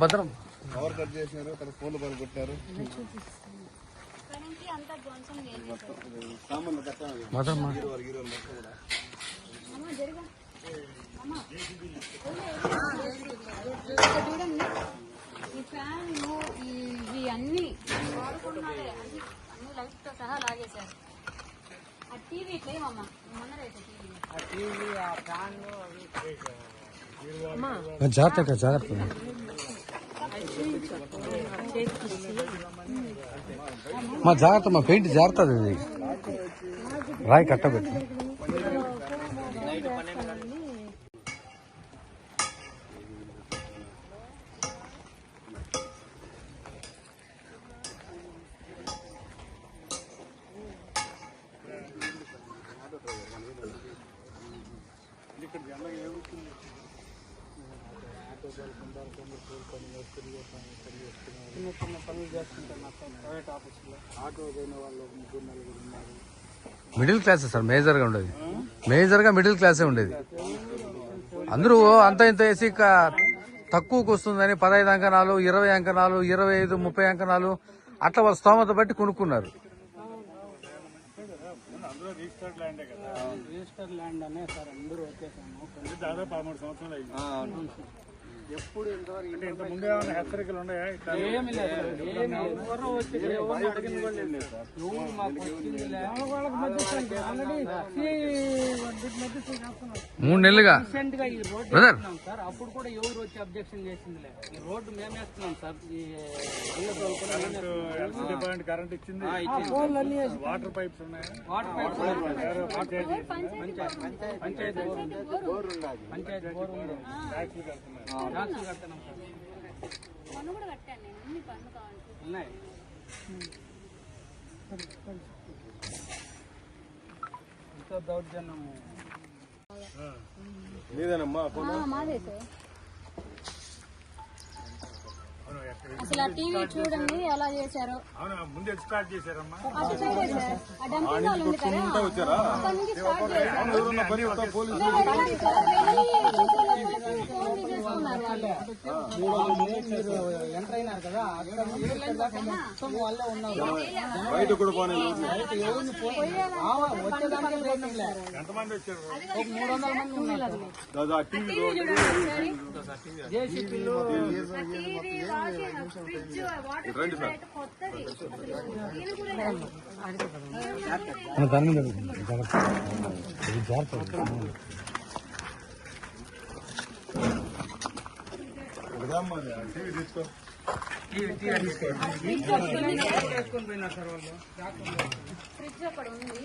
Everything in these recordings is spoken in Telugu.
భద్రం. పవర్ కట్ చేసినారు తన ఫోన్లు పలుకొట్టారు అంతా ధ్వంసం చేసేసారు సామాన్లు కట్టాలి భద్రం హీరోలు హీరోలు మొత్తం కూడా అమ్మ జరుగు అమ్మ ఇక్కడ చూడండి ఈ ఫ్యాన్ ఇవి అన్ని వాడుకున్నారే. అన్ని అన్ని లైట్స్తో సహా లాగేశారు. ఆ టీవీ ఇట్లా ఏమమ్మా జాగ్రత్త జాగ్రత్త. మా జాగ్రత్త మా పెయింట్ జాగ్రత్త రాయి కట్టబెట్టు. చిన్న చిన్న పనులు చేస్తుంటారు నాకు ప్రైవేట్ ఆఫీసులో. ఆటో పోయిన వాళ్ళు ముగ్గురు నలుగురు ఉన్నారు. మిడిల్ క్లాసే సార్ మేజర్గా ఉండేది. మేజర్గా మిడిల్ క్లాసే ఉండేది. అందరూ అంత ఇంత వేసి తక్కువకు వస్తుందని పదహైదు అంకణాలు ఇరవై అంకణాలు ఇరవై ఐదు ముప్పై అంకణాలు అట్లా వాళ్ళ స్తోమత బట్టి కొనుక్కున్నారు. రిజిస్టర్ ల్యాండ్ అనే సార్ అందరూ వచ్చేసాము. కొన్ని దాదాపు పదమూడు సంవత్సరాలు అయింది. ఎప్పుడు ఇంతవరకు అంటే ఇంత ముందే ఏమైనా హెచ్చరికలు ఉన్నాయా? ఇట్లా ఏమి లేదు ఏమి లేదు. ఎవరో వచ్చి ఎవరిని అడిగిన కూడా లేదు సార్. మూడు నెలలుగా? బ్రదర్ వేస్తున్నాం సార్. అప్పుడు కూడా ఎవరు వచ్చి అబ్జెక్షన్ చేసింది లేదు ఈ రోడ్డు మేము వేస్తున్నాం. సార్ కరెంట్ ఇచ్చింది. వాటర్ పైప్స్ ఉన్నాయా? వాటర్ పైప్ ఎవరో పంచాయతీ? పంచాయతీ. బోర్ ఉంది. పంచాయతీ బోర్ ఉంది. ట్యాక్సీలు కడుతున్నారు ట్యాక్సీ కడుతున్నాం సార్. పన్ను కూడా కట్టాను నేను. అన్ని పన్ను కావాలి? ఉన్నాయి. ఎంతో దౌర్జన్యము? మీదేనమ్మా అసలు ఆ టీవీ చూడండి ఎలా చేశారో. ఎంటర్ అయినారు కదా బయట కూడా ఎంతమంది వచ్చారు? ఒక మూడు వందల మంది ఉన్నారు. దాదా టీవీ జేసీపీలు ఆ సార్ వాళ్ళు ఫ్రిడ్జ్ అక్కడ ఉంది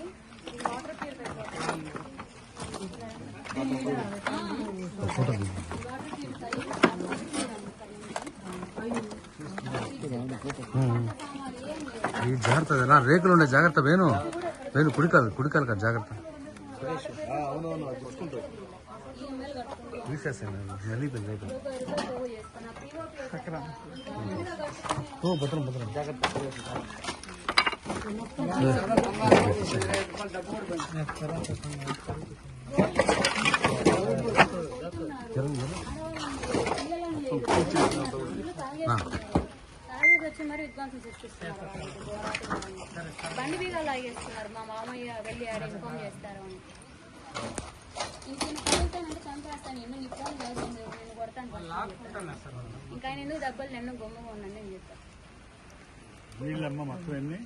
వాటర్ ప్యూరిఫై ఇది జాగ్రత్త ఎలా రేకులు ఉండే జాగ్రత్త వేణు. వేణు కుడికాలు కుడికాలు కదా జాగ్రత్త. అవునవును తీసేసాను రేకులు ఓ భద్రం భద్రం. జాగ్రత్త. బండి మీద లాగేస్తున్నారు. మా మామయ్య వెళ్ళి ఆడ ఇన్ఫార్మ్ చేస్తారు అని. ఇంకేం పడుతానంటే చంపేస్తాను. ఎన్నో ఫోన్ చేస్తాను నేను కొడతాను. ఇంకా ఆయన ఎందుకు దెబ్బలు నిన్న గొమ్మగా ఉన్నాను నేను చెప్తాను వీళ్ళమ్మ మొత్తం ఎన్ని?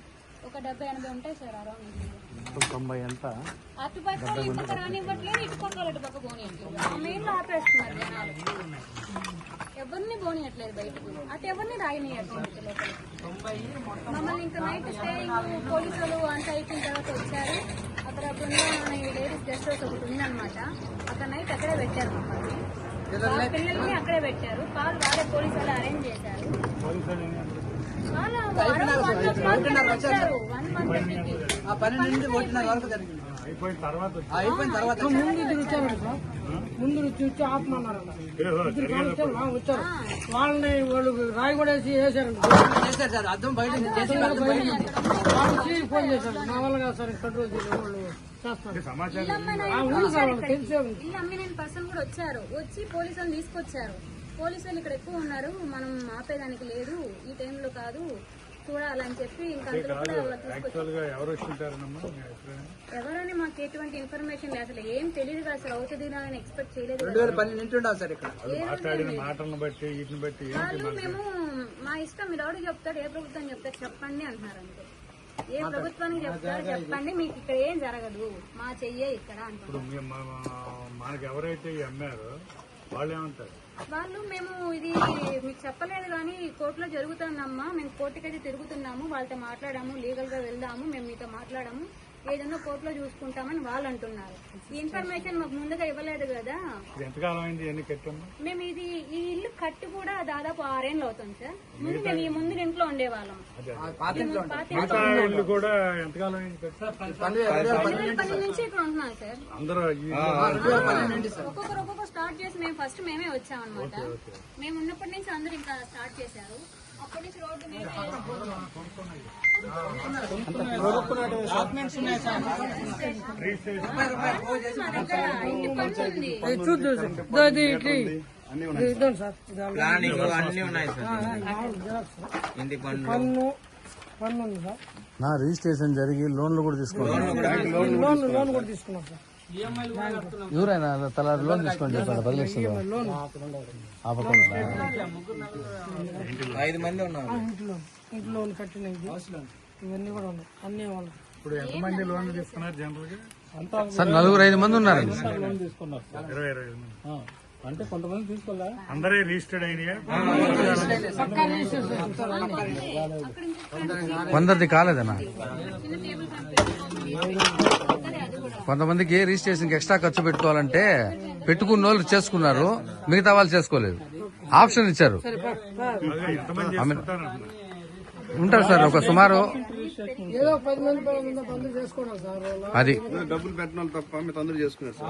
ఒక డెబ్బై ఎనభై ఉంటాయి సార్ అరౌండ్ తొంభై ఎంత? అటు పక్క రానివ్వట్లేదు ఇటు ఆపేస్తున్నారు జనాలు. ఎవరిని పోనీయట్లేదు బయటకు. అటు ఎవరిని రాయనీయట్లేదు మమ్మల్ని ఇంకా నైట్ స్టేయింగ్ పోలీసులు అంతా అయిపోయిన తర్వాత వచ్చారు. అక్కడ బృందావనం ఈ లేడీస్ గెస్ట్ హౌస్ ఒకటి ఉందన్నమాట. అక్కడ నైట్ అక్కడే పెట్టారు మమ్మల్ని. పిల్లల్ని అక్కడే పెట్టారు. కాల్ వాళ్ళే పోలీసు వాళ్ళు అరేంజ్ చేశారు వన్ ఒకటిన్నర వరకు జరిగింది. అయిపోయిన తర్వాత వచ్చి- అయిపోయిన తర్వాత ముందు ఇద్దరు వచ్చారు ముందు వచ్చి ఏహో, వచ్చారు. వాళ్ళని వాళ్ళు రాయి కూడా వేసి వేసారు చేశారు సార్ అర్థం బయట చేసి. వాళ్ళు వచ్చి ఫోన్ చేశారు. మా వల్ల కాదు సార్ కంట్రోల్ చేయలేదు వాళ్ళు వచ్చారు ఇక్కడికి. ఇల్లు అమ్మిన పర్సన్ కూడా వచ్చారు. వచ్చి పోలీసు వాళ్ళు తీసుకొచ్చారు. పోలీసు వాళ్ళు ఇక్కడ ఎక్కువ ఉన్నారు. మనం ఆపేదానికి లేదు. ఈ టైంలో కాదు. చూడాలని చెప్పి ఇంకా? ఎవరైనా మాకు ఎటువంటి ఇన్ఫర్మేషన్ లేదు. అసలు ఏం తెలియదు కదా అసలు అవుతుంది అని ఎక్స్పెక్ట్ చేయలేదు సార్ వాళ్ళు మేము మా ఇష్టం. మీరు ఎవరు చెప్తాడు ఏ ప్రభుత్వం చెప్తారు చెప్పండి అంటున్నారు అంతే. ఏ ప్రభుత్వానికి చెప్తారు చెప్పండి. మీకు ఇక్కడ ఏం జరగదు. మా చెయ్యే ఇక్కడ అంటున్నారు. మనకి ఎవరైతే ఈ అమ్మారో వాళ్ళు ఏమంటారు వాళ్ళు మేము ఇది మీకు చెప్పలేదు కానీ కోర్టులో జరుగుతుందమ్మా. మేము కోర్టుకైతే తిరుగుతున్నాము. వాళ్ళతో మాట్లాడాము. లీగల్గా వెళ్దాము. మేము మీతో మాట్లాడాము. ఏదన్నా కోర్టులో చూసుకుంటామని వాళ్ళు అంటున్నారు. ఈ ఇన్ఫర్మేషన్ మాకు ముందుగా ఇవ్వలేదు కదా. మేము ఇది ఈ ఇల్లు కట్టి కూడా దాదాపు ఆరేళ్ళు అవుతుంది సార్. ముందు మేము ఈ ముందు ఇంట్లో ఉండేవాళ్ళం. పన్నెండు నుంచి ఇక్కడ ఉంటున్నాం సార్. ఒక్కొక్కరు ఒక్కొక్కరు స్టార్ట్ చేసి మేము ఫస్ట్ మేమే వచ్చామన్నమాట. మేము ఉన్నప్పటి నుంచి అందరూ ఇంకా స్టార్ట్ చేశారు. అప్పటి నుంచి రోడ్డు సార్. రిజిస్ట్రేషన్ పన్ను ఉంది. అన్ని ఉన్నాయి ప్లానింగ్ అన్ని ఉన్నాయి సార్. నా రిజిస్ట్రేషన్ జరిగి లోన్లు కూడా ఎవరైనా తల లోన్ తీసుకోండి చెప్పండి పది లక్షలు ఆపకుండా. ఐదు మంది ఉన్నారు ఇప్పుడు ఎంతమంది లోన్ తీసుకున్నారు జనరల్గా సార్ నలుగురు ఐదు మంది ఉన్నారండి ఇరవై ఇరవై అంటే కొంతమంది తీసుకోలే అందరే రిజిస్టర్డ్ అయినాయా? కొందరిది కాలేదన్నా కొంతమందికి రిజిస్ట్రేషన్ ఎక్స్ట్రా ఖర్చు పెట్టుకోవాలంటే పెట్టుకున్న వాళ్ళు చేసుకున్నారు మిగతా వాళ్ళు చేసుకోలేదు. ఆప్షన్ ఇచ్చారు. ఉంటారు సార్ ఒక సుమారు అది.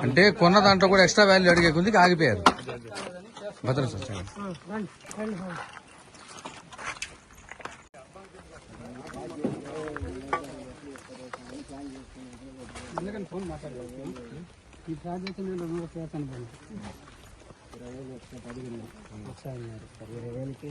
అంటే కొన్న దాంట్లో కూడా ఎక్స్ట్రా వాల్యూ అడిగే కొద్దికి ఆగిపోయారు. భద్రం సార్ చాలా. ఎందుకని ఫోన్ మాట్లాడలేదు ఈ ప్రాజెక్ట్ నేను రెండు చేస్తాను బండి ఒకసారి ఇరవై వేలకి